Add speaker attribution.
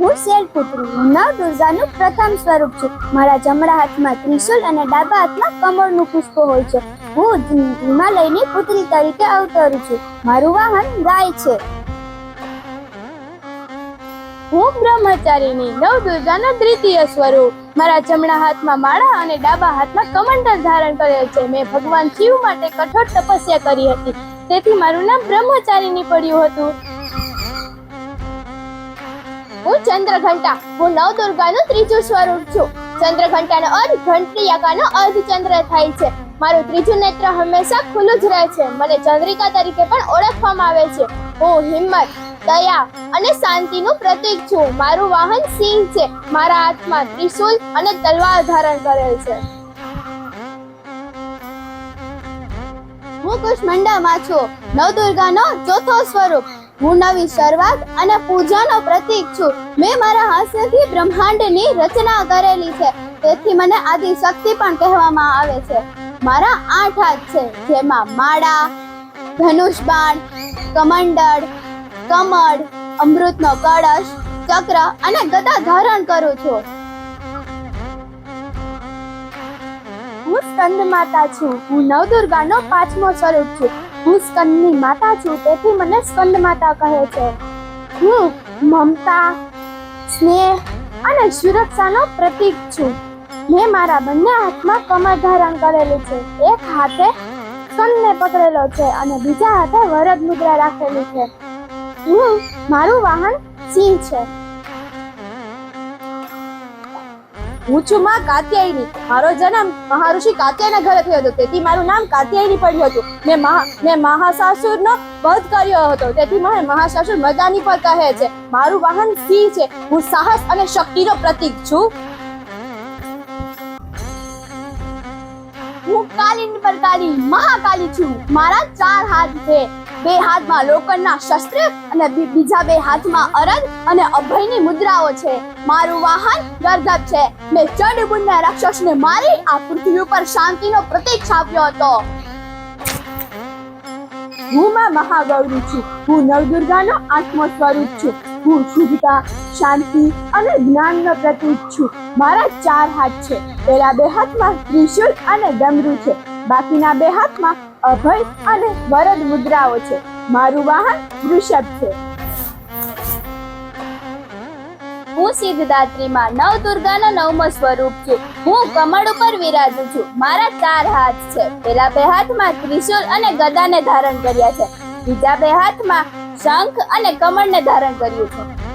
Speaker 1: હું શૈલપુત્રી નવ દુર્ગાનું પ્રથમ સ્વરૂપ છું. મારા જમણા હાથમાં ત્રિશુલ અને ડાબા હાથમાં કમળનું પુષ્પ હોય છે. હું હિમાલયની પુત્રી તરીકે અવતરું છું. મારું વાહન ગાય છે.
Speaker 2: હું બ્રહ્મચારીની નવ દુર્ગાનો દ્વિતીય સ્વરૂપ. મારા જમણા હાથમાં માળા અને ડાબા હાથમાં કમંડલ ધારણ કરેલ છે. મેં ભગવાન શિવ માટે કઠોર તપસ્યા કરી હતી. તેથી મારું નામ બ્રહ્મચારીની પડ્યું હતું. હું ચંદ્રઘંટા. હું નવદુર્ગાનું ત્રીજું સ્વરૂપ છું. ચંદ્રઘંટાનો અર્થ ઘંટની અર્ધ ચંદ્ર થાય છે. મારું ત્રીજું નેત્ર હંમેશા ખુલ્લું જ રહે છે. મને ચંદ્રિકા તરીકે પણ ઓળખવામાં આવે છે. હું હિંમત, દયા અને શાંતિનું પ્રતીક છું. મારું વાહન સિંહ છે. મારા હાથમાં ત્રિશુલ અને તલવાર ધારણ કરેલ છે. હું કુષ્માંડામાં છું. નવદુર્ગાનો ચોથો સ્વરૂપ. હું નવી શરૂઆત અને પૂજાનો પ્રતીક છું. મેં મારા હાસ્યથી બ્રહ્માંડની રચના કરેલી છે. તેથી મને આદિ શક્તિ પણ કહેવામાં આવે છે. મારા આઠ હાથ છે, જેમાં માળા ધનુષ બાણ કમંડળ, કમળ, અમૃતનો કળશ, ચક્ર અને ગદા ધારણ કરું છું. હું સ્કંદ માતા છું. હું નવદુર્ગાનો પાંચમો સ્વરૂપ છું. હું સ્કંદની માતા છું, તેથી મને સ્કંદ માતા કહે છે. હું મમતા, સ્નેહ અને સુરક્ષાનો પ્રતીક છું. મેં મારા બંને હાથમાં કમર ધારણ કરેલું છે. એક હાથે સ્કંદને પકડેલો છે અને બીજા હાથે વરદ મુદ્રા રાખેલી છે. હું, મારું વાહન સિંહ છે.
Speaker 3: હું છું માં કાત્યાયની. મારો જન્મ મહાઋષિ કાત્યાયના ઘરે થયો હતો. તેથી મારું નામ કાત્યાયની પડ્યું હતું. મેં મહા, મેં મહાસાસુરનો વધ કર્યો હતો. તેથી મને મહાસાસુર મદાની પર કહે છે. મારું વાહન સિંહ છે. હું સાહસ અને શક્તિનો પ્રતીક છું.
Speaker 2: હું કાલીન પર કાલી મહાકાલી છું. મારા ચાર હાથ છે. બે હાથમાં લોખંડના શસ્ત્ર અને બીજા બે હાથમાં અરદ અને અભયની મુદ્રાઓ છે. મારું વાહન ગર્ધબ છે. મેં ચડબુંડના રાક્ષસને મારી આ પૃથ્વી ઉપર શાંતિનો પ્રતીક છાપ્યો હતો.
Speaker 3: હું માં મહાગૌરી છું. હું નવદુર્ગાનો આત્મ સ્વરૂપ છું. હું શુદ્ધતા શાંતિ અને જ્ઞાનનો પ્રતીક છું. મારા ચાર હાથ છે. પેલા બે હાથમાં ત્રિશુલ અને ડમરું છે. બાકીના બે હાથમાં અભય અને વરદ મુદ્રાઓ છે. મારું વાહન વૃષભ છે.
Speaker 2: હું સિદ્ધદાત્રીમાં નવ દુર્ગાનો નવમો સ્વરૂપ છું. હું કમળ ઉપર વિરાજું છું. મારા ચાર હાથ છે. પેલા બે હાથમાં ત્રિશુલ અને ગદાને ધારણ કર્યા છે. બીજા બે હાથમાં શંખ અને કમળને ધારણ કર્યું છે.